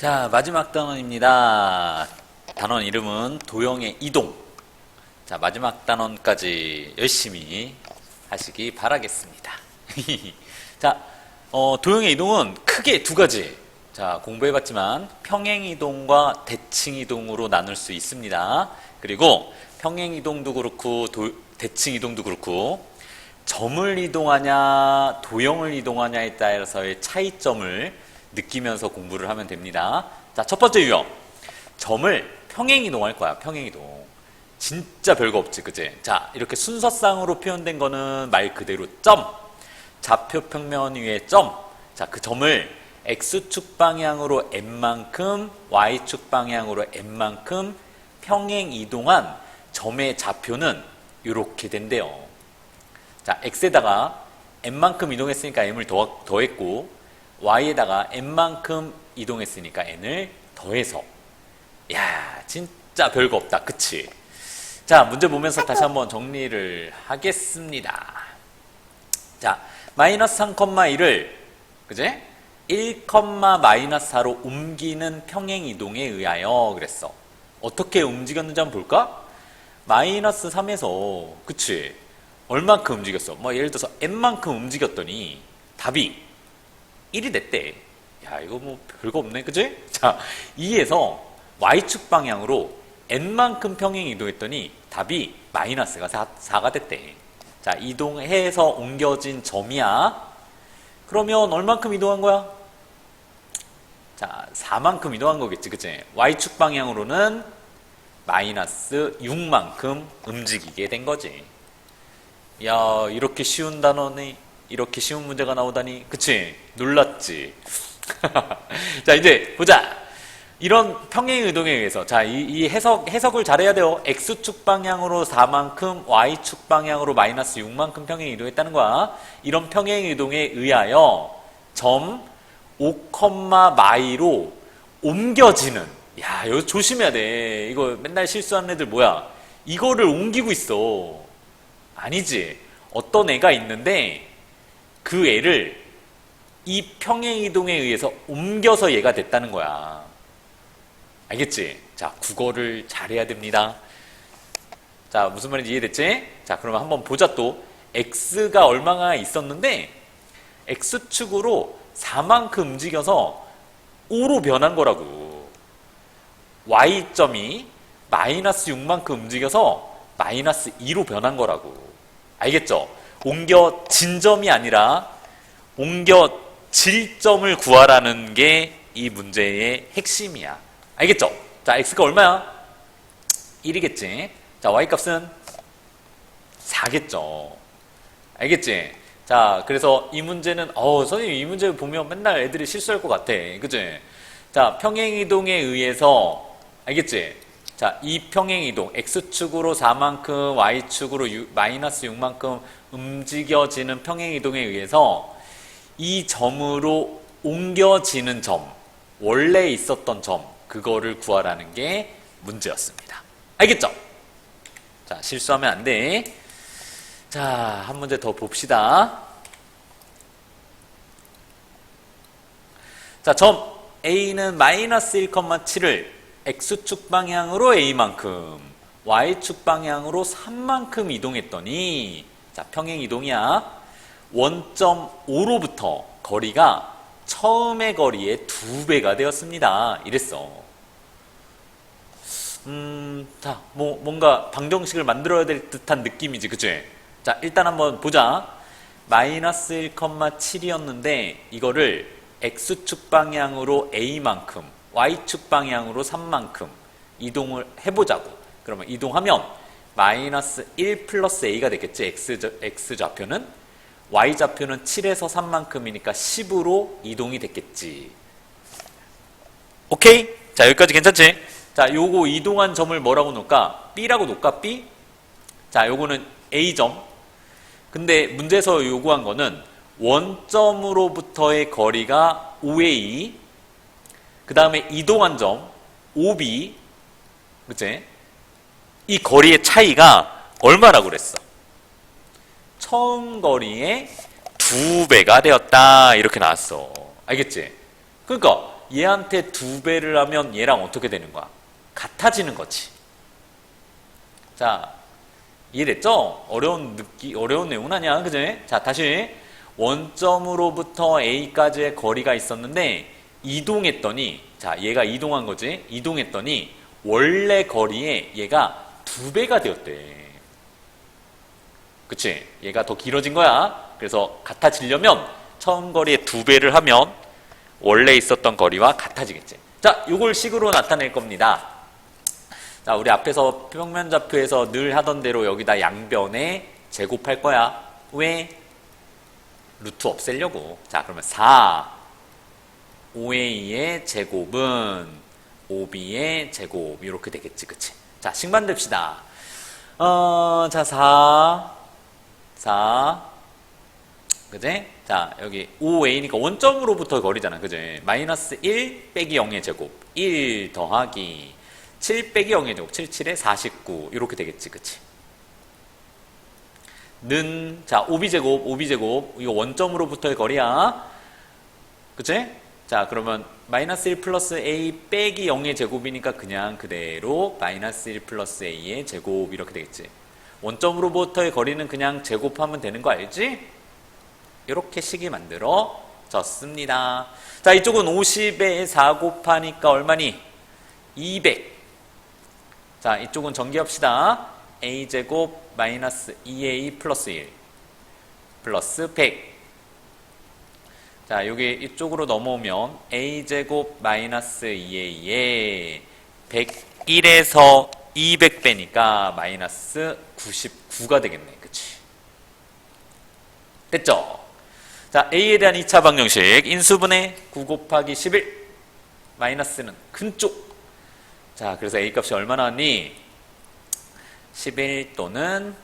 자, 마지막 단원입니다. 단원 이름은 도형의 이동. 자, 마지막 단원까지 열심히 하시기 바라겠습니다. 자, 어, 도형의 이동은 크게 두 가지. 자, 공부해봤지만 평행 이동과 대칭 이동으로 나눌 수 있습니다. 그리고 평행 이동도 그렇고 도- 대칭 이동도 그렇고 점을 이동하냐 도형을 이동하냐에 따라서의 차이점을 느끼면서 공부를 하면 됩니다. 자, 첫 번째 유형. 점을 평행 이동 할 거야. 평행 이동. 진짜 별거 없지, 그지? 자, 이렇게 순서상으로 표현된 거는 말 그대로 점. 좌표 평면 위에 점. 자, 그 점을 x축 방향으로 n만큼, y축 방향으로 n만큼 평행 이동한 점의 좌표는 이렇게 된대요. 자, x에다가 n만큼 이동했으니까 m을 더, 더했고 y에다가 n만큼 이동했으니까 n을 더해서 야, 진짜 별거 없다. 그치? 자, 문제 보면서 다시 한번 정리를 하겠습니다. 자, 마이너스 3,1을 그제? 1, 마이너스 4로 옮기는 평행 이동에 의하여 그랬어. 어떻게 움직였는지 한번 볼까? 마이너스 3에서 그치? 얼만큼 움직였어? 뭐 예를 들어서 n만큼 움직였더니 답이 1이 됐대. 야, 이거 뭐 별거 없네. 그지? 자, 2에서 y축 방향으로 n만큼 평행 이동했더니 답이 마이너스가 4, 가 됐대. 자, 이동해서 옮겨진 점이야. 그러면 얼만큼 이동한 거야? 자, 4만큼 이동한 거겠지. 그치? y축 방향으로는 마이너스 6만큼 움직이게 된 거지. 야, 이렇게 쉬운 단원이 이렇게 쉬운 문제가 나오다니. 그치? 놀랐지? 자, 이제 보자. 이런 평행 이동에 의해서 자, 이, 이 해석 해석을 잘해야 돼요. x축 방향으로 4만큼, y축 방향으로 마이너스 6만큼 평행 이동했다는 거야. 이런 평행 이동에 의하여 점 5, 마이로 옮겨지는. 야, 이거 조심해야 돼. 이거 맨날 실수하는 애들 뭐야? 이거를 옮기고 있어. 아니지. 어떤 애가 있는데 그 애를 이 평행 이동에 의해서 옮겨서 얘가 됐다는 거야. 알겠지? 자, 국어를 잘해야 됩니다. 자, 무슨 말인지 이해됐지? 자, 그러면 한번 보자 또. x가 얼마나 있었는데 x축으로 4만큼 움직여서 5로 변한 거라고. y점이 마이너스 6만큼 움직여서 마이너스 2로 변한 거라고. 알겠죠? 옮겨진 점이 아니라 옮겨질 점을 구하라는 게 이 문제의 핵심이야. 알겠죠? 자, x가 얼마야? 1이겠지. 자, y 값은 4겠죠. 알겠지? 자, 그래서 이 문제는, 어, 선생님 이 문제 보면 맨날 애들이 실수할 것 같아. 그지? 자, 평행이동에 의해서, 알겠지? 자, 이 평행 이동, x축으로 4만큼, y축으로 유- 마이너스 6만큼 움직여지는 평행 이동에 의해서 이 점으로 옮겨지는 점, 원래 있었던 점, 그거를 구하라는 게 문제였습니다. 알겠죠? 자, 실수하면 안 돼. 자, 한 문제 더 봅시다. 자, 점 A는 마이너스 1,7을 X축 방향으로 A만큼, Y축 방향으로 3만큼 이동했더니, 자, 평행 이동이야. 원점 5로부터 거리가 처음의 거리의 두 배가 되었습니다. 이랬어. 음, 자, 뭐, 뭔가 방정식을 만들어야 될 듯한 느낌이지, 그치? 자, 일단 한번 보자. 마이너스 1,7이었는데, 이거를 X축 방향으로 A만큼, Y축 방향으로 3만큼 이동을 해보자고. 그러면 이동하면, 마이너스 1 플러스 A가 되겠지, X, X 좌표는. Y 좌표는 7에서 3만큼이니까 10으로 이동이 됐겠지. 오케이? 자, 여기까지 괜찮지? 자, 요거 이동한 점을 뭐라고 놓을까? B라고 놓을까? B? 자, 요거는 A점. 근데 문제에서 요구한 거는 원점으로부터의 거리가 5A, 그 다음에 이동한 점 5B, 그치? 이 거리의 차이가 얼마라고 그랬어? 처음 거리의 두 배가 되었다. 이렇게 나왔어. 알겠지? 그러니까 얘한테 두 배를 하면 얘랑 어떻게 되는 거야? 같아지는 거지. 자, 이해됐죠? 어려운 느끼, 어려운 내용은 아니야. 그지? 자, 다시. 원점으로부터 A까지의 거리가 있었는데, 이동했더니, 자, 얘가 이동한 거지? 이동했더니, 원래 거리에 얘가 두 배가 되었대. 그치? 얘가 더 길어진 거야. 그래서 같아지려면, 처음 거리에 두 배를 하면, 원래 있었던 거리와 같아지겠지. 자, 요걸 식으로 나타낼 겁니다. 자, 우리 앞에서 평면좌표에서 늘 하던 대로 여기다 양변에 제곱할 거야. 왜? 루트 없애려고. 자, 그러면 4. 5a의 제곱은 5b의 제곱. 이렇게 되겠지. 그치? 자, 식 만듭시다. 어, 자, 4. 4. 그지? 자, 여기 5a니까 원점으로부터 거리잖아. 그지? 마이너스 1 빼기 0의 제곱. 1 더하기 7 빼기 0의 제곱. 7, 7에 49. 이렇게 되겠지. 그치? 는, 자, 5b제곱, 5b제곱. 이거 원점으로부터의 거리야. 그치? 자, 그러면 마이너스 1 플러스 a 빼기 0의 제곱이니까 그냥 그대로 마이너스 1 플러스 a의 제곱 이렇게 되겠지. 원점으로부터의 거리는 그냥 제곱하면 되는 거 알지? 이렇게 식이 만들어졌습니다. 자, 이쪽은 50에 4 곱하니까 얼마니? 200. 자, 이쪽은 전기합시다. a제곱 마이너스 2a 플러스 1 플러스 100. 자, 여기 이쪽으로 넘어오면 a제곱 마이너스 2a에 101에서 200 빼니까 마이너스 99가 되겠네. 그치? 됐죠? 자, a에 대한 2차 방정식 인수분해 9 곱하기 11 마이너스는 큰 쪽. 자, 그래서 a 값이 얼마 나왔니? 11 또는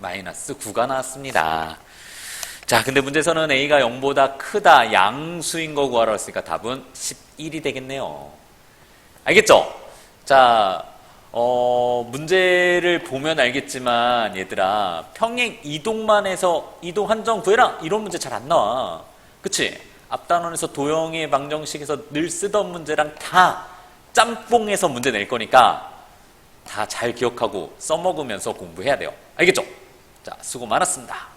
마이너스 9가 나왔습니다. 자, 근데 문제에서는 a가 0보다 크다 양수인 거 구하라 했으니까 답은 11이 되겠네요. 알겠죠? 자, 어, 문제를 보면 알겠지만 얘들아 평행 이동만 해서 이동 한정 구해라 이런 문제 잘 안 나와. 그치? 앞단원에서 도형의 방정식에서 늘 쓰던 문제랑 다 짬뽕해서 문제 낼 거니까 다 잘 기억하고 써먹으면서 공부해야 돼요. 알겠죠? 자, 수고 많았습니다.